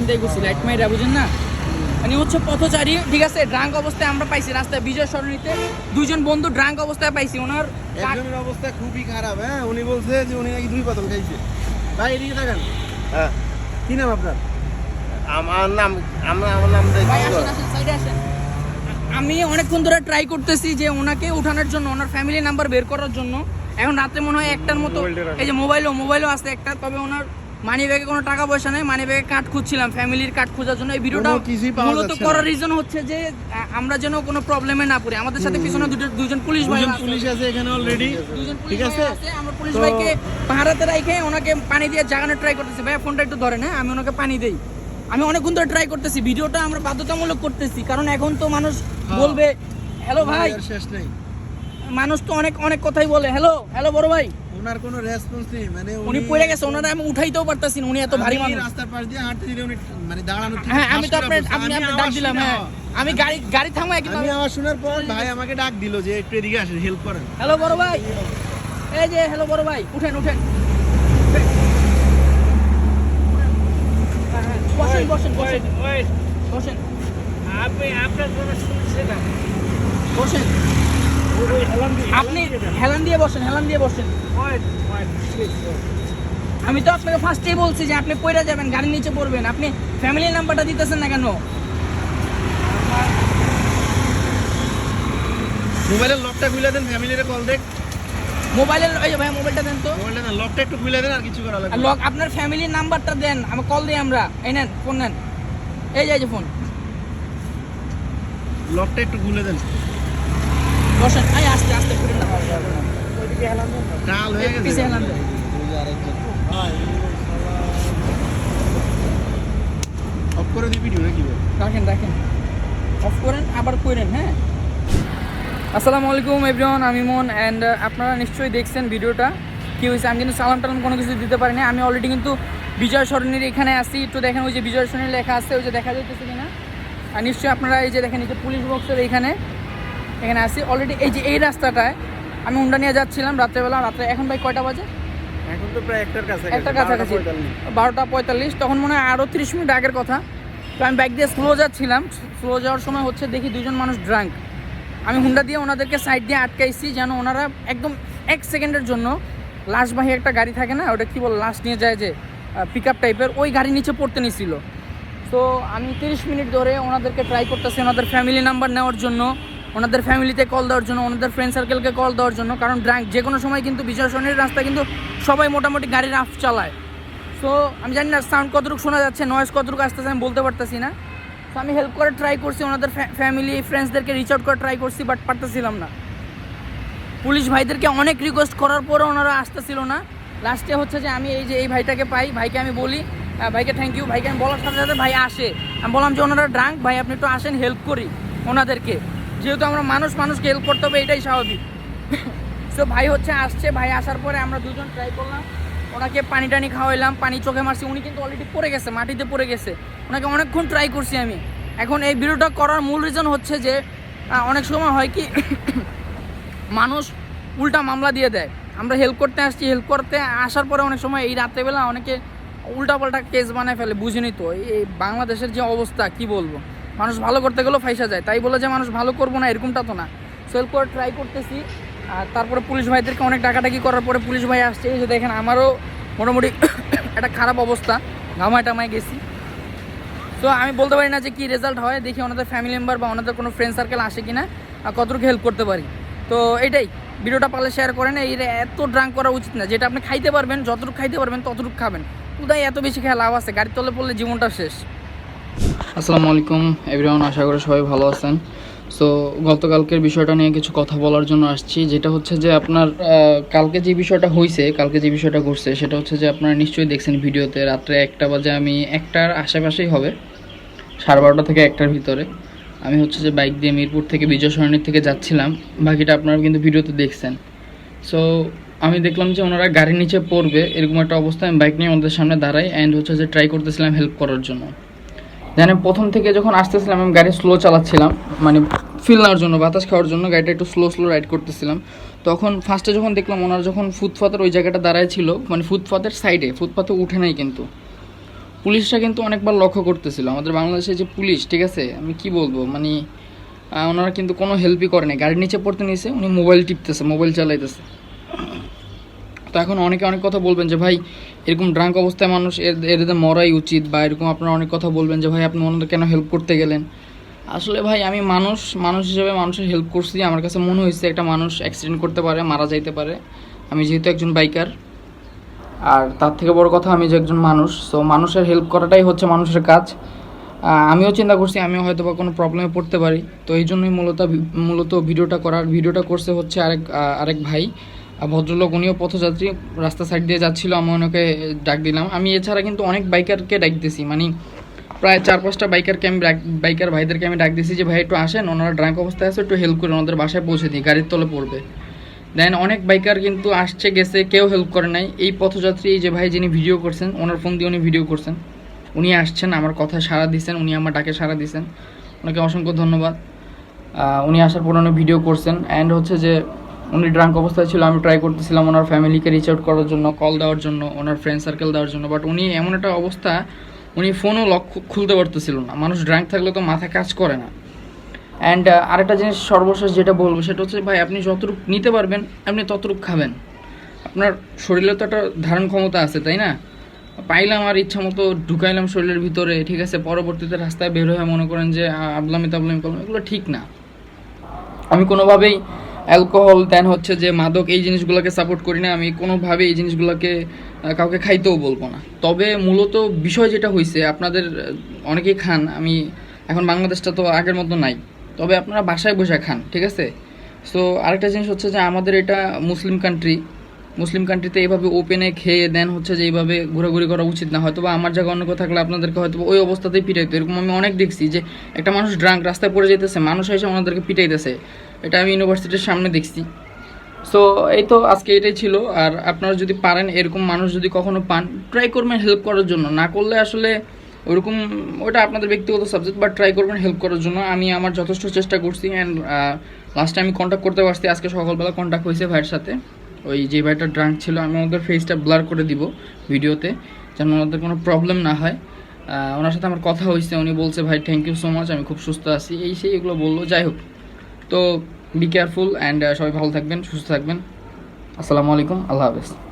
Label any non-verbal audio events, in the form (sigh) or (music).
চিন্তাই করছি লাইট মাইরা বুঝেন না? মানে হচ্ছে পথচারী ঠিক আছে ড্রাঙ্ক অবস্থায় আমরা পাইছি রাস্তায় বিজয় সরণিতে দুইজন বন্ধু ড্রাঙ্ক অবস্থায় পাইছি ওনার একজনের অবস্থা খুবই খারাপ হ্যাঁ উনি বলছে যে উনি নাকি দুই বোতল খাইছে। ভাই এদিকে থাকেন। হ্যাঁ। কি নাম আপনার? আমার নাম আমরা আমার নাম ভাই আসেন আসেন সাইডে আসেন। আমি অনেকক্ষণ ধরে ট্রাই করতেছি যে ওনাকে উঠানোর জন্য ওনার ফ্যামিলি নাম্বার বের করার জন্য। এখন রাতে মনে হয় একটার মতো এই যে মোবাইলও মোবাইলও আছে একটা তবে ওনার মানি ব্যাগে কোনো টাকা পয়সা নেই মানি ব্যাগে কার্ড খুঁজছিলাম ফ্যামিলির কার্ড খোঁজার জন্য। এই ভিডিওটা মূলত করার রিজন হচ্ছে যে আমরা যেন কোনো প্রবলেমে না পড়ি। আমাদের সাথে পিছনে দুটো- দুজন পুলিশ ভাই। পুলিশ আছে এখানে অলরেডি দুজন পুলিশ ঠিক আছে আছে আমরা পুলিশ ভাইকে পাহারাতে রাখে ওনাকে পানি দিয়ে জাগানোর ট্রাই করতেছি। ভাই ফোনটা একটু ধরে না আমি ওনাকে পানি দেই। আমি অনেকক্ষণ ধরে ট্রাই করতেছি। ভিডিওটা আমরা বাধ্যতামূলক করতেছি। কারণ এখন তো মানুষ বলবে হ্যালো ভাই শেষ নেই। মানুষ তো অনেক অনেক কথাই বলে। হ্যালো হ্যালো বড় ভাই? ওনার কোনো রেসপন্স নেই মানে উনি পড়ে গেছে ওনারা আমি উঠাইতেও পারতাছি উনি এত ভারী মানুষ। রাস্তার পাশ দিয়ে হাঁটতে দিলে উনি মানে দাঁড়ানো হ্যাঁ আমি তো আপনার আপনি আমি আপনি ডাক দিলাম হ্যাঁ। আমি গাড়ি গাড়ি থামাই কিন্তু আমি আওয়াজ শোনার পর ভাই আমাকে ডাক দিল যে একটু এদিকে আসেন হেল্প করেন। হ্যালো বড় ভাই? এই যে হ্যালো বড় ভাই উঠেন উঠেন। হ্যাঁ, হ্যাঁ, বসেন বসেন বসেন। বসেন। আপনি আপনার জন্য শুনছিলাম বসেন। আপনি হেলান দিয়ে বসেন হেলান দিয়ে বসেন। আমি তো আপনাকে ফার্স্টেই বলছি যে আপনি কইরা যাবেন গাড়ির নিচে পড়বেন। আপনি ফ্যামিলি নাম্বারটা দিতেছেন না কেন? মোবাইলের লকটা খুলে দেন ফ্যামিলিরে কল দেখ। মোবাইলের ওই ভাই মোবাইলটা দেন তো। মোবাইলটা না লকটা একটু খুলে দেন আর কিছু করা লাগবে লক আপনার ফ্যামিলির নাম্বারটা দেন আমি কল দিই আমরা। এই নেন ফোন নেন। এই যে এই যে ফোন লকটা একটু খুলে দেন। বসেন। এই আস্তে আস্তে ঘুরে না ডাল হয়ে গেছে? পিছে হেলান দেন। অফ করে দিই ভিডিও নাকি? রাখেন রাখেন। অফ করেন আবার করেন হ্যাঁ? আসসালামু আলাইকুম এভরিওয়ান আমি মন অ্যান্ড আপনারা নিশ্চয়ই দেখছেন ভিডিওটা। কি হয়েছে? আমি কিন্তু সালাম টালাম কোনো কিছু দিতে পারিনি। আমি অলরেডি কিন্তু বিজয় সরণির এখানে আসি একটু দেখেন ওই যে বিজয় সরণির লেখা আছে ওই যে দেখা যাইতেছে কিনা? আর নিশ্চয়ই আপনারা এই যে দেখেন এই যে পুলিশ বক্সের এইখানে এখানে আসি অলরেডি এই যে এই রাস্তাটায় আমি উন্ডা নিয়ে যাচ্ছিলাম রাত্রেবেলা রাত্রে এখন ভাই কয়টা বাজে? এখন তো প্রায় একটার কাছে একটা কাছাকাছি। বারোটা পঁয়তাল্লিশ। তখন মনে হয় আরও তিরিশ মিনিট আগের কথা। তো আমি বাইক দিয়ে স্লো যাচ্ছিলাম। স্লো যাওয়ার সময় হচ্ছে দেখি দুজন মানুষ ড্রাঙ্ক আমি হুন্ডা দিয়ে ওনাদেরকে সাইড দিয়ে আটকাইছি যেন ওনারা একদম এক সেকেন্ডের জন্য লাশবাহী একটা গাড়ি থাকে না ওটা কী বল লাশ নিয়ে যায় যে পিক আপ টাইপের ওই গাড়ির নিচে পড়তে নিছিল। তো আমি তিরিশ মিনিট ধরে ওনাদেরকে ট্রাই করতেছি ওনাদের ফ্যামিলি নাম্বার নেওয়ার জন্য। ওনাদের ফ্যামিলিতে কল দেওয়ার জন্য, ওনাদের ফ্রেন্ড সার্কেলকে কল দেওয়ার জন্য, কারণ ড্রাঙ্ক যে কোনো সময় কিন্তু বিজয় সরণির রাস্তা কিন্তু সবাই মোটামুটি গাড়ির আফ চালায়। সো আমি জানি না সাউন্ড কতটুকু শোনা যাচ্ছে নয়েজ কতটুকু আসতেছে, আমি বলতে পারতেছি না। তো আমি হেল্প করে ট্রাই করছি, ওনাদের ফ্যামিলি ফ্রেন্ডসদেরকে রিচ আউট করে ট্রাই করছি বাট পারতেছিলাম না। পুলিশ ভাইদেরকে অনেক রিকোয়েস্ট করার পরও ওনারা আসতেছিল না। লাস্টে হচ্ছে যে আমি এই যে, এই ভাইটাকে পাই, ভাইকে আমি বলি ভাইকে থ্যাংক ইউ ভাইকে আমি বলার সাথে সাথে ভাই আসে। আমি বললাম যে, ওনারা ড্রাঙ্ক ভাই আপনি একটু আসেন হেল্প করি ওনাদেরকে। যেহেতু আমরা মানুষ, মানুষকে হেল্প করতে হবে, এটাই স্বাভাবিক। সো ভাই হচ্ছে আসছে, ভাই আসার পরে আমরা দুজন ট্রাই করলাম। ওনাকে পানি টানি খাওয়াইলাম, পানি চোখে মারছি। উনি কিন্তু অলরেডি পড়ে গেছে, মাটিতে পড়ে গেছে। ওনাকে অনেকক্ষণ ট্রাই করছি আমি। এখন এই ভিডিওটা করার মূল রিজন হচ্ছে যে অনেক সময় হয় কি, (coughs) মানুষ উল্টা মামলা দিয়ে দেয়। আমরা হেল্প করতে আসছি হেল্প করতে আসার পরে অনেক সময় এই রাত্রেবেলা অনেকে উল্টাপাল্টা কেস বানায় ফেলে, বুঝিনি তো। এই বাংলাদেশের যে অবস্থা, কি বলব? মানুষ ভালো করতে গেলেও ফাইসা যায়। তাই বলে যে মানুষ ভালো করব না, এরকমটা তো না। হেল্প করে ট্রাই করতেছি, আর তারপরে পুলিশ ভাইদেরকে অনেক ডাকাডাকি করার পরে পুলিশ ভাই আসছে। এই যে দেখেন, আমারও মোটামুটি (coughs) একটা খারাপ অবস্থা, ঘামায় টামায় গেছি। তো আমি বলতে পারি না যে কি রেজাল্ট হয়, দেখি ওনাদের ফ্যামিলি মেম্বার বা ওনাদের কোনো ফ্রেন্ড সার্কেল আসে কিনা, আর কতটুকু হেল্প করতে পারি। তো এটাই, ভিডিওটা পারলে শেয়ার করেন, এই এত ড্রাঙ্ক করা উচিত না। যেটা আপনি খাইতে পারবেন, যতটুকু খাইতে পারবেন, ততটুকু খাবেন। কোথায় এত বেশি খেয়ে লাভ আছে, গাড়ির তলে পড়লে জীবনটা শেষ। আসসালামু আলাইকুম এভরিওয়ান আশা করি সবাই ভালো আছেন। সো গতকালকের বিষয়টা নিয়ে কিছু কথা বলার জন্য আসছি, যেটা হচ্ছে যে আপনার কালকে যে বিষয়টা হয়েছে কালকে যে বিষয়টা ঘটছে, সেটা হচ্ছে যে আপনারা নিশ্চয়ই দেখছেন ভিডিওতে, রাত্রে একটা বাজে আমি একটার আশেপাশেই হবে, সাড়ে বারোটা থেকে একটার ভিতরে। আমি হচ্ছে যে বাইক দিয়ে মিরপুর থেকে বিজয় সরণির থেকে যাচ্ছিলাম, বাকিটা আপনারা কিন্তু ভিডিওতে দেখছেন। সো আমি দেখলাম যে ওনারা গাড়ির নিচে পড়বে, এরকম একটা অবস্থায় আমি বাইক নিয়ে ওনাদের সামনে দাঁড়াই অ্যান্ড হচ্ছে যে ট্রাই করতেছিলাম হেল্প করার জন্য। জানেন প্রথম থেকে যখন আসতেছিলাম, আমি গাড়ি স্লো চালাচ্ছিলাম মানে ফিল নেওয়ার জন্য, বাতাস খাওয়ার জন্য, গাড়িটা একটু স্লো স্লো রাইড করতেছিলাম। তখন ফার্স্টে যখন দেখলাম ওনার যখন ফুটপাতের ওই জায়গাটা দাঁড়ায় ছিল মানে ফুটপাতের সাইডে ফুটপাতে উঠে নাই কিন্তু। পুলিশটা কিন্তু অনেকবার লক্ষ্য করতেছিল। আমাদের বাংলাদেশে যে পুলিশ, ঠিক আছে? আমি কি বলব? মানে ওনারা কিন্তু কোনো হেল্পই করেনি গাড়ির নিচে পড়তে নিয়েছে উনি মোবাইল টিপতেছে মোবাইল চালাইতেছে। তো এখন অনেকে অনেক কথা বলবেন যে, ভাই, এরকম ড্রাঙ্ক অবস্থায় মানুষ এদের মরাই উচিত বা এরকম আপনারা অনেক কথা বলবেন যে, ভাই, আপনি ওনাদের কেন হেল্প করতে গেলেন? আসলে ভাই, আমি মানুষ মানুষ হিসেবে মানুষের হেল্প করছি। আমার কাছে মনে হয়েছে একটা মানুষ অ্যাক্সিডেন্ট করতে পারে, মারা যাইতে পারে। আমি যেহেতু একজন বাইকার আর তার থেকে বড় কথা আমি যে একজন মানুষ সো মানুষের হেল্প করাটাই হচ্ছে মানুষের কাজ। আমিও চিন্তা করছি, আমিও হয়তো বা কোনো প্রবলেমে পড়তে পারি। তো এই জন্যই মূলত মূলত ভিডিওটা করার, ভিডিওটা করছে হচ্ছে আরেক আরেক ভাই। ভদ্রলোক উনিও পথযাত্রী, রাস্তা সাইড দিয়ে যাচ্ছিল, আমি ওনাকে ডাক দিলাম। আমি এছাড়া কিন্তু অনেক বাইকারকে ডাক দিছি মানে প্রায় চার পাঁচটা বাইকারকে আমি বাইকার ভাইদেরকে আমি ডাক দিছি যে, ভাই, একটু আসেন, ওনারা ড্রাঙ্ক অবস্থায় আছে, একটু হেল্প করে ওনাদের বাসায় পৌঁছে দিই, গাড়ির তলে পড়বে। দেন অনেক বাইকার কিন্তু আসছে, গেছে, কেউ হেল্প করে নাই। এই পথযাত্রী, এই যে ভাই যিনি ভিডিও করছেন, ওনার ফোন দিয়ে উনি ভিডিও করছেন। উনি আসছেন, আমার কথা সাড়া দিছেন, উনি আমার ডাকে সাড়া দিছেন। ওনাকে অসংখ্য ধন্যবাদ। উনি আসার পর উনি ভিডিও করছেন। অ্যান্ড হচ্ছে যে উনি ড্রাঙ্ক অবস্থায় ছিল, আমি ট্রাই করতেছিলাম ওনার ফ্যামিলিকে রিচ আউট করার জন্য কল দেওয়ার জন্য, ওনার ফ্রেন্ড সার্কেল দেওয়ার জন্য বাট উনি এমন একটা অবস্থা, উনি ফোনও লক খুলতে পারতেছিল না। মানুষ ড্রাঙ্ক থাকলে তো মাথা কাজ করে না। অ্যান্ড আরেকটা জিনিস সর্বশেষ যেটা বলব, সেটা হচ্ছে ভাই, আপনি যতটুকু নিতে পারবেন, আপনি ততটুকু খাবেন। আপনার শরীরে তো একটা ধারণ ক্ষমতা আছে, তাই না? পাইলাম আর ইচ্ছা মতো ঢুকাইলাম শরীরের ভিতরে, ঠিক আছে, পরবর্তীতে রাস্তায় বের হয়ে মনে করেন যে আবলামি তাবলামি করলাম, এগুলো ঠিক না। আমি কোনোভাবেই অ্যালকোহল দেন হচ্ছে যে মাদক এই জিনিসগুলোকে সাপোর্ট করি না, আমি কোনোভাবে এই জিনিসগুলোকে কাউকে খাইতেও বলব না। তবে মূলত বিষয় যেটা হয়েছে আপনাদের অনেকেই খান, আমি এখন বাংলাদেশটা তো আগের মতো নাই, তবে আপনারা বাসায় বসে খান, ঠিক আছে? সো আরেকটা জিনিস হচ্ছে যে আমাদের এটা মুসলিম কান্ট্রি মুসলিম কান্ট্রিতে এইভাবে ওপেনে খেয়ে দেন হচ্ছে যে এইভাবে ঘোরাঘুরি করা উচিত না। হয়তো বা আমার জায়গায় অন্য কেউ থাকলে আপনাদেরকে হয়তো ওই অবস্থাতেই পিটাইতো। এরকম আমি অনেক দেখছি যে একটা মানুষ ড্রাঙ্ক রাস্তায় পড়ে যেতেছে মানুষ এসে ওনাদেরকে পিটাইতেছে। এটা আমি ইউনিভার্সিটির সামনে দেখছি। সো এই তো আজকে এটাই ছিল। আর আপনারা যদি পারেন, এরকম মানুষ যদি কখনো পান ট্রাই করবেন হেল্প করার জন্য। না করলে আসলে ওরকম, ওটা আপনাদের ব্যক্তিগত সাবজেক্ট বাট ট্রাই করবেন হেল্প করার জন্য। আমি আমার যথেষ্ট চেষ্টা করছি অ্যান্ড লাস্টে আমি কন্ট্যাক্ট করতে পারছি। আজকে সকালবেলা কন্ট্যাক্ট হয়েছে ভাইয়ের সাথে। ওই যে ভাইটা ড্রাঙ্ক ছিল, আমি ওদের ফেসটা ব্লার করে দিব ভিডিওতে, যেন ওনাদের কোনো প্রবলেম না হয়। ওনার সাথে আমার কথা হয়েছে, উনি বলছে, ভাই থ্যাংক ইউ সো মাচ আমি খুব সুস্থ আছি। এই সেই এগুলো বলল, যাই হোক। তো বি কেয়ারফুল অ্যান্ড সবাই ভালো থাকবেন, সুস্থ থাকবেন। আসসালামু আলাইকুম, আল্লাহ হাফেজ।